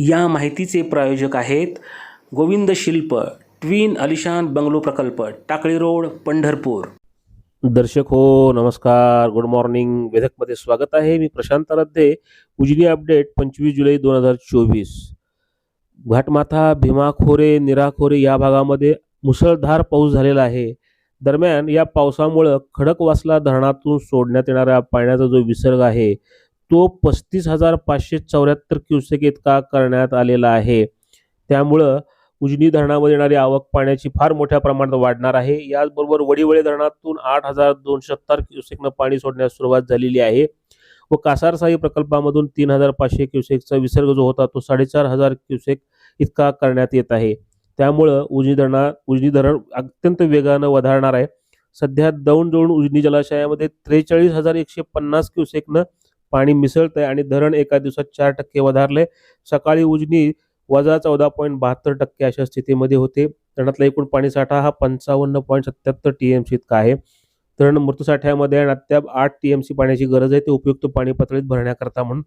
या माहितीचे प्रायोजक आहेत गोविंद शिल्प ट्विन अलिशान बंगलो प्रकल्प टाकळी रोड पंढरपूर. दर्शक हो नमस्कार. गुड मॉर्निंग वेधकमध्ये स्वागत आहे. मी प्रशांत रद्दे. उजनी अपडेट पंचवीस जुलै दोन हजार चोवीस. घाटमाथा भीमाखोरे निराखोरे या भागामध्ये मुसळधार पाऊस झालेला आहे. दरम्यान या पावसामुळं खडकवासला धरणातून सोडण्यात येणाऱ्या पाण्याचा जो विसर्ग आहे तो पस्तीस हजार पाचशे चौऱ्याहत्तर क्युसेक इतका करण्यात आलेला आहे. त्यामुळं उजनी धरणामध्ये येणारी आवक पाण्याची फार मोठ्या प्रमाणात वाढणार आहे. याचबरोबर वडीवळे धरणातून आठ हजार दोनशे सत्तर क्युसेकनं पाणी सोडण्यास सुरुवात झालेली आहे व कासारसाई प्रकल्पामधून तीन हजार पाचशे क्युसेकचा विसर्ग जो होता तो साडेचार हजार क्युसेक इतका करण्यात येत आहे. त्यामुळं उजनी धरणात उजनी धरण अत्यंत वेगानं वधारणार आहे. सध्या दौंड जवळून उजनी जलाशयामध्ये त्रेचाळीस हजार एकशे पन्नास क्युसेकनं पाणी मिसळत आहे आणि धरण एका दिवसात चार टक्के वधारले सकाळी उजनी वजा चौदा पॉईंट बहात्तर टक्के अशा स्थितीमध्ये होते. धरणातला एकूण पाणीसाठा हा पंचावन्न पॉईंट सत्याहत्तर टी एम सी इतका आहे. धरण मृतसाठ्यामध्ये आणि अद्याप आठ टी एम सी पाण्याची गरज आहे. ते उपयुक्त पाणी पातळीत भरण्याकरता म्हणून.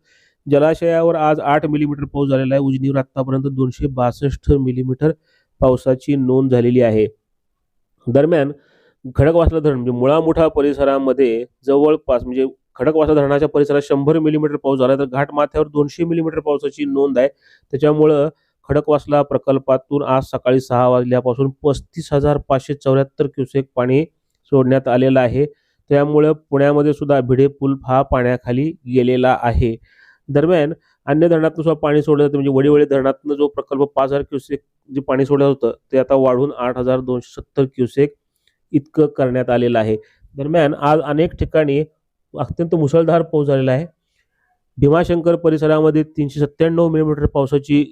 जलाशयावर आज आठ मिलीमीटर पाऊस झालेला आहे. उजनीवर आतापर्यंत दोनशे बासष्ट मिलीमीटर पावसाची नोंद झालेली आहे. दरम्यान खडकवासला धरण म्हणजे मुळामुठा परिसरामध्ये जवळपास म्हणजे खडकवासला धरणाच्या परिसरात शंभर मिलीमीटर पाऊस झाला तर घाटमाथ्यावर दोनशे मिलीमीटर पावसाची नोंद आहे. त्याच्यामुळं खडकवासला प्रकल्पातून आज सकाळी सहा वाजल्यापासून पस्तीस हजार पाचशे चौऱ्याहत्तर क्युसेक पाणी सोडण्यात आलेलं आहे. त्यामुळं पुण्यामध्ये सुद्धा भिडे पूल हा पाण्याखाली गेलेला आहे. दरम्यान अन्य धरणातून सुद्धा पाणी सोडलं जातं म्हणजे वडीवडी धरणातून जो प्रकल्प पाच हजार क्युसेक जे पाणी सोडलं होतं ते आता वाढून आठ हजार दोनशे सत्तर क्युसेक इतकं करण्यात आलेलं आहे. दरम्यान आज अनेक ठिकाणी अत्यंत मुसळधार पाऊस झालेला आहे. भीमाशंकर परिसरामध्ये तीनशे सत्त्याण्णव मिलीमीटर पावसाची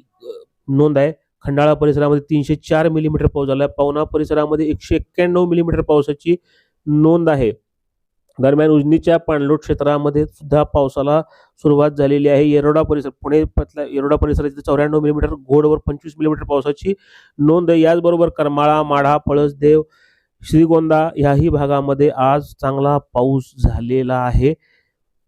नोंद आहे. खंडाळा परिसरामध्ये तीनशे चार मिलीमीटर पाऊस झाला आहे. पवना परिसरामध्ये एकशे एक्क्याण्णव मिलीमीटर पावसाची नोंद आहे. दरम्यान उजनीच्या पाणलोट क्षेत्रामध्ये सुद्धा पावसाला सुरुवात झालेली आहे. येरोडा परिसर पुणे पतल्या येरोडा परिसरात चौऱ्याण्णव मिलीमीटर घोडवर पंचवीस मिलीमीटर पावसाची नोंद आहे. याचबरोबर करमाळा माढा पळसदेव श्रीगोंदा याही भागामध्ये आज चांगला पाऊस झालेला आहे.